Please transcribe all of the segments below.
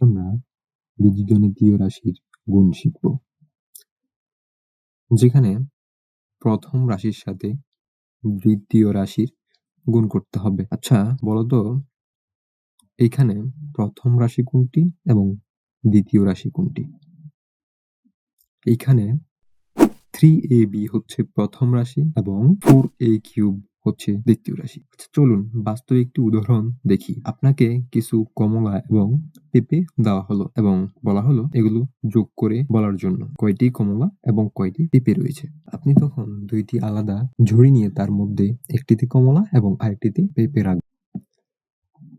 আমরা বীজগণিতীয় রাশির গুণ শিখব। যেখানে প্রথম রাশির সাথে দ্বিতীয় রাশির গুণ করতে হবে। আচ্ছা বলতো এখানে প্রথম রাশি কোনটি এবং দ্বিতীয় রাশি কোনটি? এইখানে থ্রি এ বি হচ্ছে প্রথম রাশি এবং ফোর এ কিউব হচ্ছে দ্বিতীয় রাশি। আচ্ছা, চলুন বাস্তবে একটি উদাহরণ দেখি। আপনাকে কিছু কমলা এবং পেঁপে দেওয়া হলো এবং বলা হলো এগুলো যোগ করে বলার জন্য। কয়টি কমলা এবং কয়টি পেঁপে রয়েছে? আপনি তখন দুইটি আলাদা ঝুড়ি নিয়ে তার মধ্যে একটিতে কমলা এবং আরেকটিতে পেঁপে রাখবেন।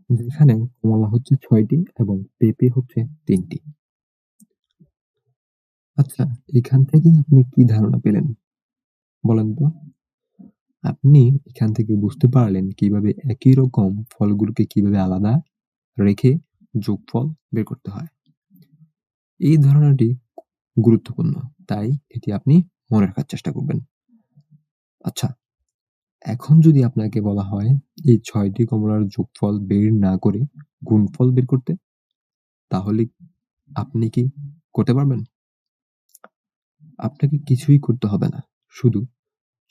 যেখানে কমলা হচ্ছে ছয়টি এবং পেঁপে হচ্ছে তিনটি। আচ্ছা এখান থেকে আপনি কি ধারণা পেলেন? বলেন তো। আপনি এখান থেকে বুঝতে পারলেন কীভাবে একই রকম ফলগুলোকে কীভাবে আলাদা রেখে যোগফল বের করতে হয়। এই ধারণাটি গুরুত্বপূর্ণ, তাই এটি আপনি মনে রাখার চেষ্টা করবেন। আচ্ছা এখন যদি আপনাকে বলা হয় এই ছয়টি কমলার যোগফল বের না করে গুণফল বের করতে, তাহলে আপনি কি করতে পারবেন? আপনাকে কিছুই করতে হবে না, শুধু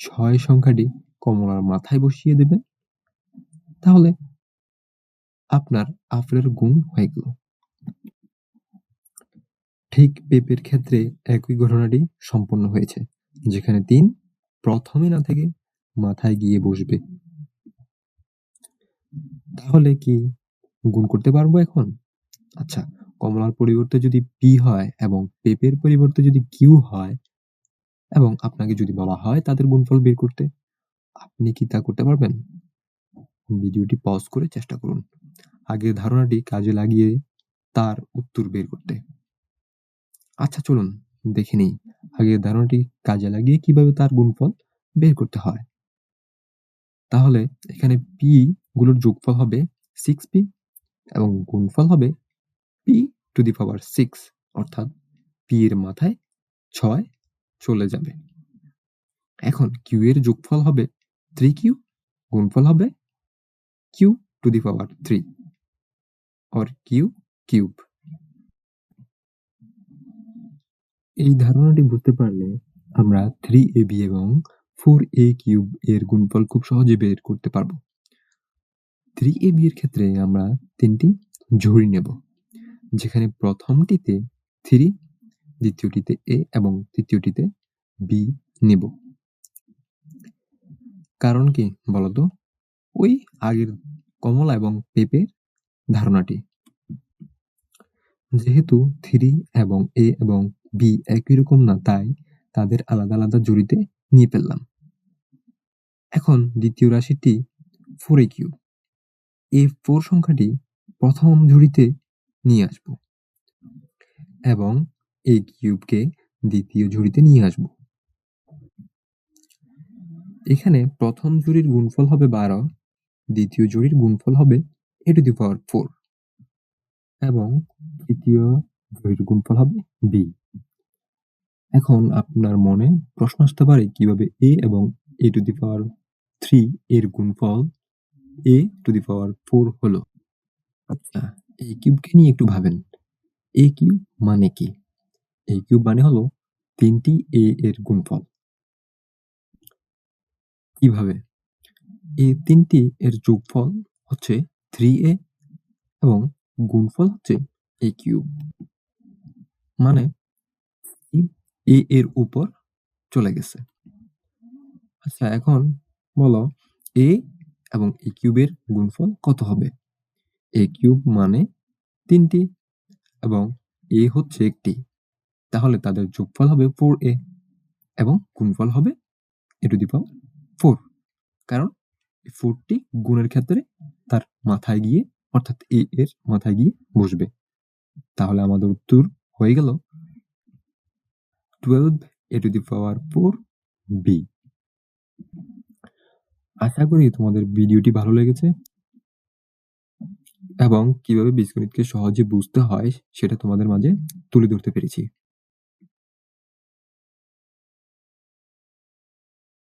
ছয় সংখ্যাটি কমলার মাথায় বসিয়ে দেবেন। তাহলে আপনার আপেলের গুণ হয়ে গেল। ঠিক পেপের ক্ষেত্রে একই ঘটনাটি সম্পন্ন হয়েছে, যেখানে তিন প্রথমে না থেকে মাথায় গিয়ে বসবে। তাহলে কি গুণ করতে পারব এখন? আচ্ছা কমলার পরিবর্তে যদি পি হয় এবং পেপের পরিবর্তে যদি কিউ হয় এবং আপনাকে যদি বলা হয় তাদের গুণফল বের করতে, আপনি কি তা করতে পারবেন? ভিডিওটি পজ করে চেষ্টা করুন। আগের ধারণাটি কাজে লাগিয়ে তার উত্তর বের করতে। আচ্ছা চলুন দেখে নিই আগের ধারণাটি কাজে লাগিয়ে কীভাবে তার গুণফল বের করতে হয়। তাহলে এখানে পি গুলোর যোগফল হবে সিক্স পি এবং গুণফল হবে P to the power six অর্থাৎ পি এর মাথায় ছয় চলে যাবে। এখন কিউ এর যোগফল হবে থ্রি কিউ গুণফল হবে Q to the power three or Q cube এই ধারণাটি বুঝতে পারলে আমরা থ্রি এ বি এবং ফোর এ কিউব এর গুণফল খুব সহজে বের করতে পারব। থ্রি এ বি এর ক্ষেত্রে আমরা তিনটি ঝুড়ি নেব, যেখানে প্রথমটিতে থ্রি দ্বিতীয়টিতে এ এবং তৃতীয়টিতে বি নেব। কারণ কি বলতো? ওই আগের কমলা এবং পেঁপের ধারণাটি। যেহেতু থ্রি এবং এ এবং বি একই রকম না, তাই তাদের আলাদা আলাদা জুড়িতে নিয়ে ফেললাম। এখন দ্বিতীয় রাশিটি ফোর এ কিউ এই ফোর সংখ্যাটি প্রথম ঝুড়িতে নিয়ে আসব। এবং এই কিউবকে দ্বিতীয় ঝুড়িতে নিয়ে আসব। এখানে প্রথম জুড়ির গুণফল হবে বারো, দ্বিতীয় জুড়ির গুণফল হবে A to the power four এবং তৃতীয় জুড়ির গুণফল হবে বি। এখন আপনার মনে প্রশ্ন আসতে পারে কীভাবে এ এবং এ টু দি পাওয়ার থ্রি এর গুণফল এ টু দি পাওয়ার ফোর হলো? আচ্ছা এই কিউবকে নিয়ে একটু ভাবেন। এ কিউব মানে কি? এই কিউব মানে হলো তিনটি এ এর গুণফল। কীভাবে? এই তিনটি এর যোগফল হচ্ছে থ্রি এ এবং গুণফল হচ্ছে এ কিউব। মানে এ এর উপর চলে গেছে। আচ্ছা এখন বলো এ এবং এ কিউবের গুণফল কত হবে? এ কিউব মানে তিনটি এবং এ হচ্ছে একটি। তাহলে তাদের যোগফল হবে ফোর এ এবং গুণফল হবে A to the power four কারণ ফোরটি গুণের ক্ষেত্রে তার মাথায় গিয়ে, অর্থাৎ এ এর মাথায় গিয়ে বসবে। তাহলে আমাদের উত্তর হয়ে গেল twelve A to the power four B আশা করি তোমাদের ভিডিওটি ভালো লেগেছে এবং কীভাবে বীজগণিতকে সহজে বুঝতে হয় সেটা তোমাদের মাঝে তুলে ধরতে পেরেছি।